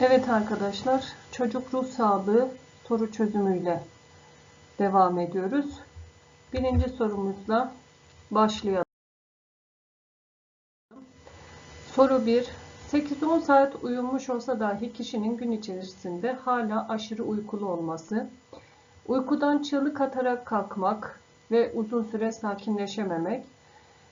Evet arkadaşlar, çocuk ruh sağlığı soru çözümüyle devam ediyoruz. Birinci sorumuzla başlayalım. Soru 1. 8-10 saat uyumuş olsa dahi kişinin gün içerisinde hala aşırı uykulu olması, uykudan çığlık atarak kalkmak ve uzun süre sakinleşememek,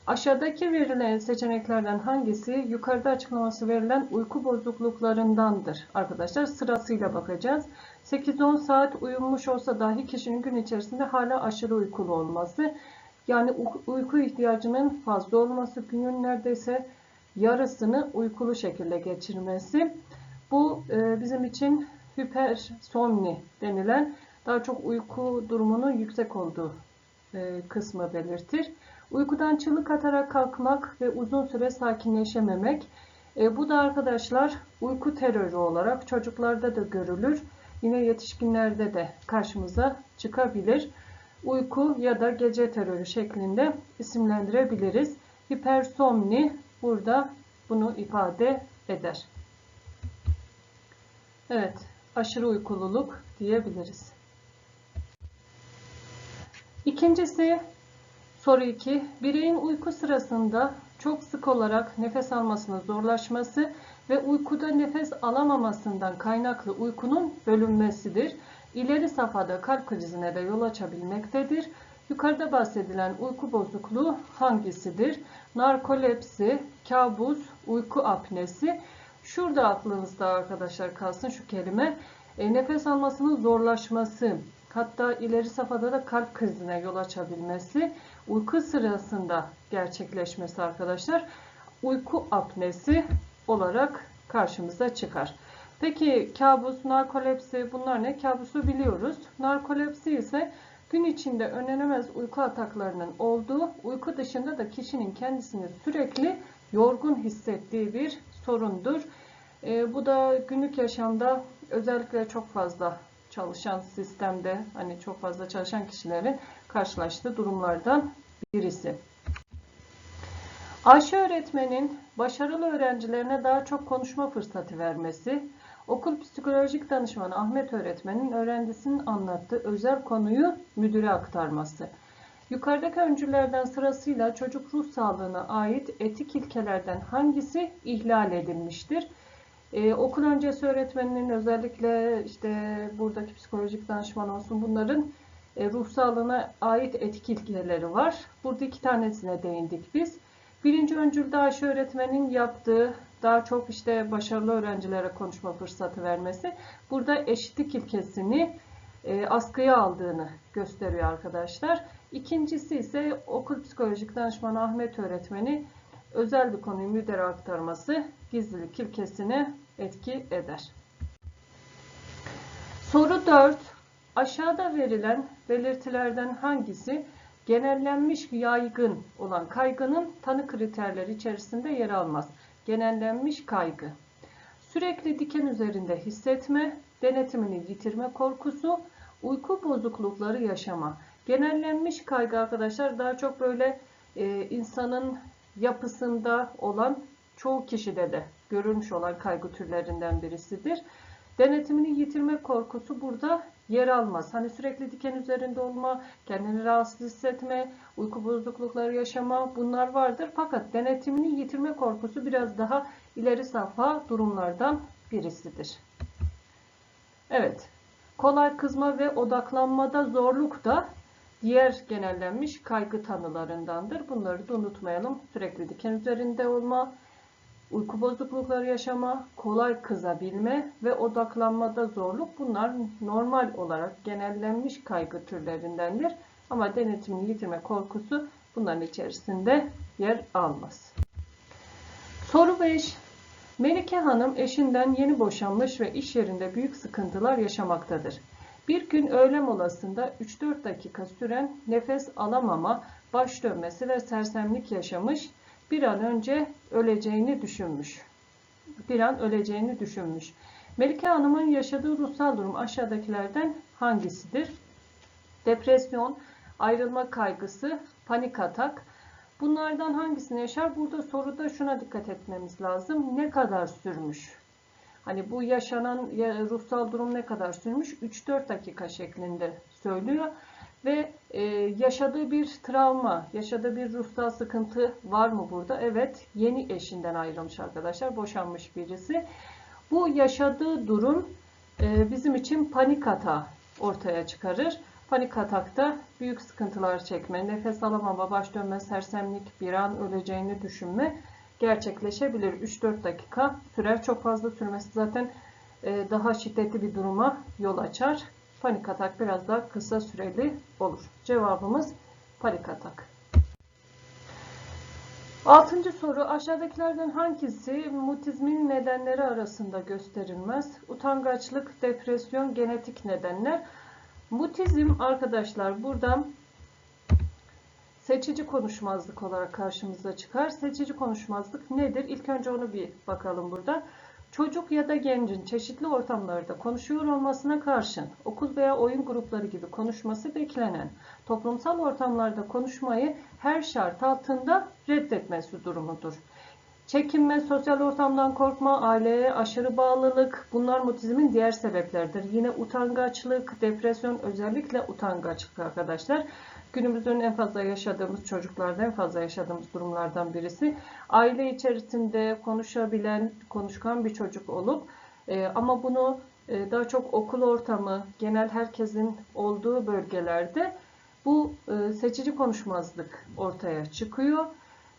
Aşağıdaki verilen seçeneklerden hangisi yukarıda açıklaması verilen uyku bozukluklarındandır? Arkadaşlar sırasıyla bakacağız. 8-10 saat uyumuş olsa dahi kişinin gün içerisinde hala aşırı uykulu olması. Yani uyku ihtiyacının fazla olması, günün neredeyse yarısını uykulu şekilde geçirmesi. Bu e, bizim için hipersomni denilen daha çok uyku durumunun yüksek olduğu e, kısmı belirtir. Uykudan çığlık atarak kalkmak ve uzun süre sakinleşememek. E, bu da arkadaşlar uyku terörü olarak çocuklarda da görülür. Yine yetişkinlerde de karşımıza çıkabilir. Uyku ya da gece terörü şeklinde isimlendirebiliriz. Hipersomni burada bunu ifade eder. Evet, aşırı uykululuk diyebiliriz. İkincisi Soru 2. Bireyin uyku sırasında çok sık olarak nefes almasının zorlaşması ve uykuda nefes alamamasından kaynaklı uykunun bölünmesidir. İleri safhada kalp krizine de yol açabilmektedir. Yukarıda bahsedilen uyku bozukluğu hangisidir? Narkolepsi, kabus, uyku apnesi. Şurada aklınızda arkadaşlar kalsın şu kelime. E, nefes almasının zorlaşması, hatta ileri safhada da kalp krizine yol açabilmesi uyku sırasında gerçekleşmesi arkadaşlar uyku apnesi olarak karşımıza çıkar. Peki kabus, narkolepsi bunlar ne? Kabusu biliyoruz. Narkolepsi ise gün içinde önlenemez uyku ataklarının olduğu, uyku dışında da kişinin kendisini sürekli yorgun hissettiği bir sorundur. E, bu da günlük yaşamda özellikle çok fazla çalışan sistemde hani çok fazla çalışan kişilerin karşılaştığı durumlardan birisi. Ayşe öğretmenin başarılı öğrencilerine daha çok konuşma fırsatı vermesi, okul psikolojik danışmanı Ahmet öğretmenin öğrencisinin anlattığı özel konuyu müdüre aktarması. Yukarıdaki öncülerden sırasıyla çocuk ruh sağlığına ait etik ilkelerden hangisi ihlal edilmiştir? Ee, okul öncesi öğretmeninin özellikle işte buradaki psikolojik danışman olsun bunların e, ruh sağlığına ait etik ilkeleri var. Burada iki tanesine değindik biz. Birinci öncülde Ayşe öğretmenin yaptığı daha çok işte başarılı öğrencilere konuşma fırsatı vermesi. Burada eşitlik ilkesini e, askıya aldığını gösteriyor arkadaşlar. İkincisi ise okul psikolojik danışmanı Ahmet öğretmeni özel bir konuyu müdere aktarması gizlilik ilkesine etki eder. Soru 4. Aşağıda verilen belirtilerden hangisi genellenmiş yaygın olan kaygının tanı kriterleri içerisinde yer almaz? Genellenmiş kaygı. Sürekli diken üzerinde hissetme, denetimini yitirme korkusu, uyku bozuklukları yaşama. Genellenmiş kaygı arkadaşlar daha çok böyle e, insanın yapısında olan çoğu kişide de görülmüş olan kaygı türlerinden birisidir. Denetimini yitirme korkusu burada yer almaz. Hani sürekli diken üzerinde olma, kendini rahatsız hissetme, uyku bozuklukları yaşama bunlar vardır. Fakat denetimini yitirme korkusu biraz daha ileri safha durumlardan birisidir. Evet. Kolay kızma ve odaklanmada zorluk da diğer genellenmiş kaygı tanılarındandır. Bunları da unutmayalım. Sürekli diken üzerinde olma, uyku bozuklukları yaşama, kolay kızabilme ve odaklanmada zorluk bunlar normal olarak genellenmiş kaygı türlerindendir. Ama denetimini yitirme korkusu bunların içerisinde yer almaz. Soru 5. Melike Hanım eşinden yeni boşanmış ve iş yerinde büyük sıkıntılar yaşamaktadır. Bir gün öğle molasında 3-4 dakika süren nefes alamama, baş dönmesi ve sersemlik yaşamış bir an önce öleceğini düşünmüş. Bir an öleceğini düşünmüş. Melike Hanım'ın yaşadığı ruhsal durum aşağıdakilerden hangisidir? Depresyon, ayrılma kaygısı, panik atak. Bunlardan hangisini yaşar? Burada soruda şuna dikkat etmemiz lazım. Ne kadar sürmüş? Hani bu yaşanan ya- ruhsal durum ne kadar sürmüş? 3-4 dakika şeklinde söylüyor. Ve e, yaşadığı bir travma, yaşadığı bir ruhsal sıkıntı var mı burada? Evet, yeni eşinden ayrılmış arkadaşlar, boşanmış birisi. Bu yaşadığı durum e, bizim için panik atağı ortaya çıkarır. Panik atakta büyük sıkıntılar çekme, nefes alamama, baş dönme, sersemlik, bir an öleceğini düşünme gerçekleşebilir. 3-4 dakika sürer. Çok fazla sürmesi zaten e, daha şiddetli bir duruma yol açar. Panik atak biraz daha kısa süreli olur. Cevabımız panik atak. Altıncı soru aşağıdakilerden hangisi mutizmin nedenleri arasında gösterilmez? Utangaçlık, depresyon, genetik nedenler. Mutizm arkadaşlar burada seçici konuşmazlık olarak karşımıza çıkar. Seçici konuşmazlık nedir? İlk önce onu bir bakalım burada. Çocuk ya da gencin çeşitli ortamlarda konuşuyor olmasına karşın okul veya oyun grupları gibi konuşması beklenen toplumsal ortamlarda konuşmayı her şart altında reddetmesi durumudur. Çekinme, sosyal ortamdan korkma, aileye aşırı bağlılık bunlar mutizmin diğer sebepleridir. Yine utangaçlık, depresyon özellikle utangaçlık arkadaşlar. Günümüzün en fazla yaşadığımız çocuklarda en fazla yaşadığımız durumlardan birisi. Aile içerisinde konuşabilen, konuşkan bir çocuk olup e, ama bunu e, daha çok okul ortamı, genel herkesin olduğu bölgelerde bu e, seçici konuşmazlık ortaya çıkıyor.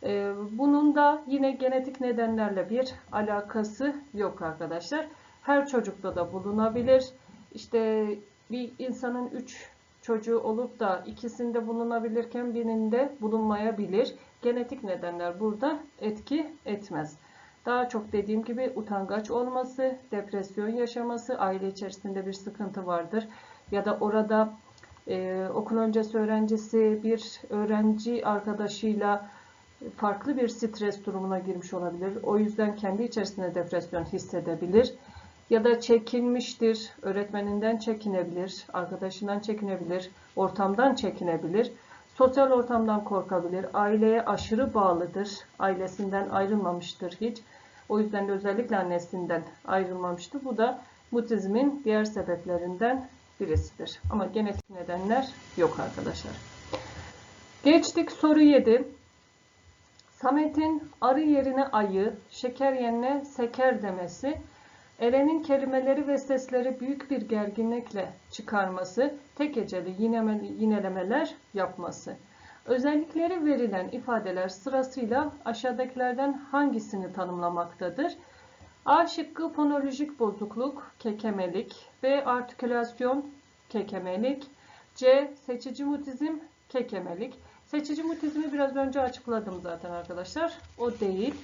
E, bunun da yine genetik nedenlerle bir alakası yok arkadaşlar. Her çocukta da bulunabilir. İşte bir insanın 3 çocuğu olup da ikisinde bulunabilirken birinde bulunmayabilir. Genetik nedenler burada etki etmez. Daha çok dediğim gibi utangaç olması, depresyon yaşaması, aile içerisinde bir sıkıntı vardır. Ya da orada e, okul öncesi öğrencisi bir öğrenci arkadaşıyla farklı bir stres durumuna girmiş olabilir. O yüzden kendi içerisinde depresyon hissedebilir. Ya da çekinmiştir, öğretmeninden çekinebilir, arkadaşından çekinebilir, ortamdan çekinebilir. Sosyal ortamdan korkabilir, aileye aşırı bağlıdır, ailesinden ayrılmamıştır hiç. O yüzden de özellikle annesinden ayrılmamıştır. Bu da mutizmin diğer sebeplerinden birisidir. Ama genetik nedenler yok arkadaşlar. Geçtik soru 7. Samet'in arı yerine ayı, şeker yerine seker demesi, Eren'in kelimeleri ve sesleri büyük bir gerginlikle çıkarması, tek heceli yinelemeler yapması. Özellikleri verilen ifadeler sırasıyla aşağıdakilerden hangisini tanımlamaktadır? A şıkkı fonolojik bozukluk, kekemelik. B artikülasyon, kekemelik. C seçici mutizm, kekemelik. Seçici mutizmi biraz önce açıkladım zaten arkadaşlar. O değil.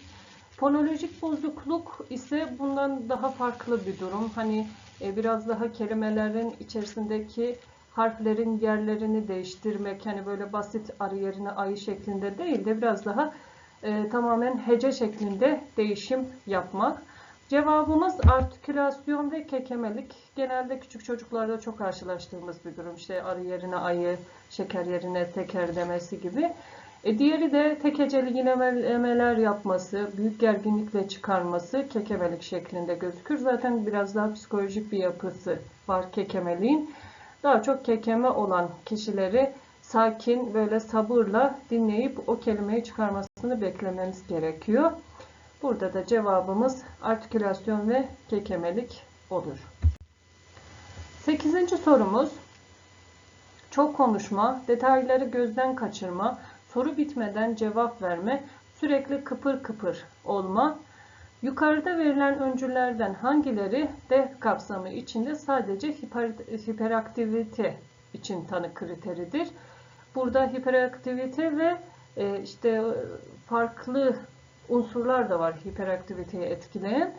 Fonolojik bozukluk ise bundan daha farklı bir durum. Hani e, biraz daha kelimelerin içerisindeki harflerin yerlerini değiştirmek, hani böyle basit arı yerine ayı şeklinde değil de biraz daha e, tamamen hece şeklinde değişim yapmak. Cevabımız artikülasyon ve kekemelik. Genelde küçük çocuklarda çok karşılaştığımız bir durum. İşte arı yerine ayı, şeker yerine teker demesi gibi. E diğeri de tek heceli yinemeler yapması, büyük gerginlikle çıkarması kekemelik şeklinde gözükür. Zaten biraz daha psikolojik bir yapısı var kekemeliğin. Daha çok kekeme olan kişileri sakin, böyle sabırla dinleyip o kelimeyi çıkarmasını beklememiz gerekiyor. Burada da cevabımız artikülasyon ve kekemelik olur. Sekizinci sorumuz çok konuşma, detayları gözden kaçırma, soru bitmeden cevap verme, sürekli kıpır kıpır olma. Yukarıda verilen öncüllerden hangileri de kapsamı içinde sadece hiper, hiperaktivite için tanı kriteridir? Burada hiperaktivite ve e, işte farklı unsurlar da var hiperaktiviteyi etkileyen.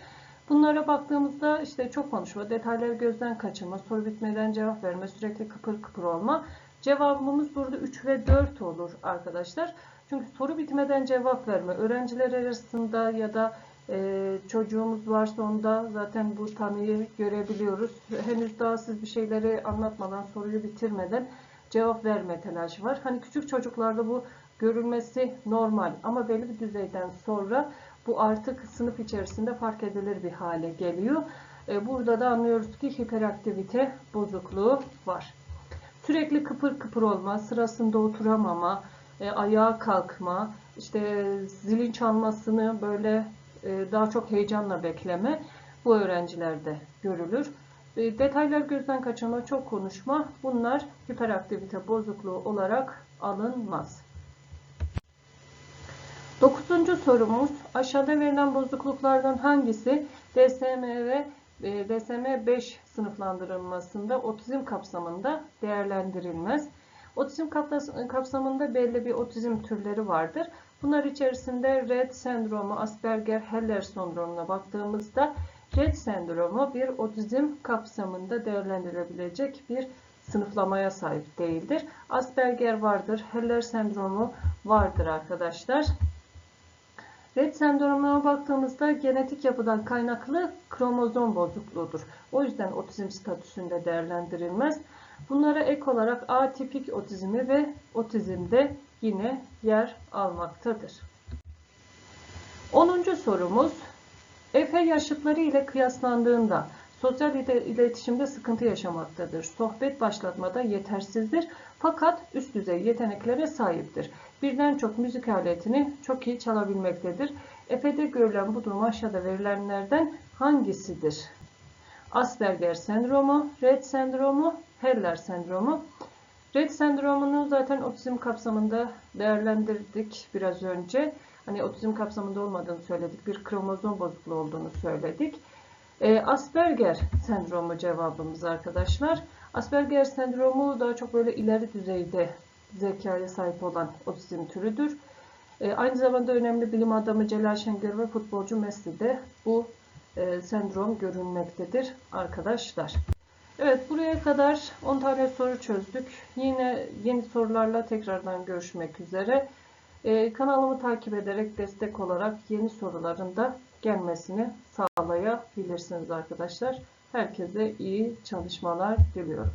Bunlara baktığımızda işte çok konuşma, detayları gözden kaçırma, soru bitmeden cevap verme, sürekli kıpır kıpır olma. Cevabımız burada 3 ve 4 olur arkadaşlar. Çünkü soru bitmeden cevap verme, öğrenciler arasında ya da e, çocuğumuz varsa onda zaten bu tanıyı görebiliyoruz. Henüz daha siz bir şeyleri anlatmadan, soruyu bitirmeden cevap verme telaşı var. Hani küçük çocuklarda bu görülmesi normal ama belli bir düzeyden sonra Bu artık sınıf içerisinde fark edilir bir hale geliyor. E, burada da anlıyoruz ki hiperaktivite bozukluğu var. Sürekli kıpır kıpır olma, sırasında oturamama, e, ayağa kalkma, işte zilin çalmasını böyle e, daha çok heyecanla bekleme bu öğrencilerde görülür. E, detaylar gözden kaçırma, çok konuşma bunlar hiperaktivite bozukluğu olarak alınmaz. Dokuzuncu sorumuz aşağıda verilen bozukluklardan hangisi DSM ve DSM-5 sınıflandırılmasında otizm kapsamında değerlendirilmez? Otizm kapsamında belli bir otizm türleri vardır. Bunlar içerisinde Rett sendromu, Asperger, Heller sendromuna baktığımızda Rett sendromu bir otizm kapsamında değerlendirilebilecek bir sınıflamaya sahip değildir. Asperger vardır, Heller sendromu vardır arkadaşlar. Rett sendromuna baktığımızda genetik yapıdan kaynaklı kromozom bozukluğudur. O yüzden otizm statüsünde değerlendirilmez. Bunlara ek olarak atipik otizmi ve otizmde yine yer almaktadır. 10. sorumuz Efe yaşıtları ile kıyaslandığında sosyal iletişimde sıkıntı yaşamaktadır. Sohbet başlatmada yetersizdir fakat üst düzey yeteneklere sahiptir. Birden çok müzik aletini çok iyi çalabilmektedir. Efe'de görülen bu durum aşağıda verilenlerden hangisidir? Asperger sendromu, Rett sendromu, Heller sendromu. Rett sendromunu zaten otizm kapsamında değerlendirdik biraz önce. Hani otizm kapsamında olmadığını söyledik. Bir kromozom bozukluğu olduğunu söyledik. E, Asperger sendromu cevabımız arkadaşlar. Asperger sendromu daha çok böyle ileri düzeyde zekaya sahip olan otizm türüdür. E, aynı zamanda önemli bilim adamı Celal Şengör ve futbolcu Messi de bu e, sendrom görülmektedir arkadaşlar. Evet buraya kadar 10 tane soru çözdük. Yine yeni sorularla tekrardan görüşmek üzere. Ee, kanalımı takip ederek destek olarak yeni soruların da gelmesini sağlayabilirsiniz arkadaşlar. Herkese iyi çalışmalar diliyorum.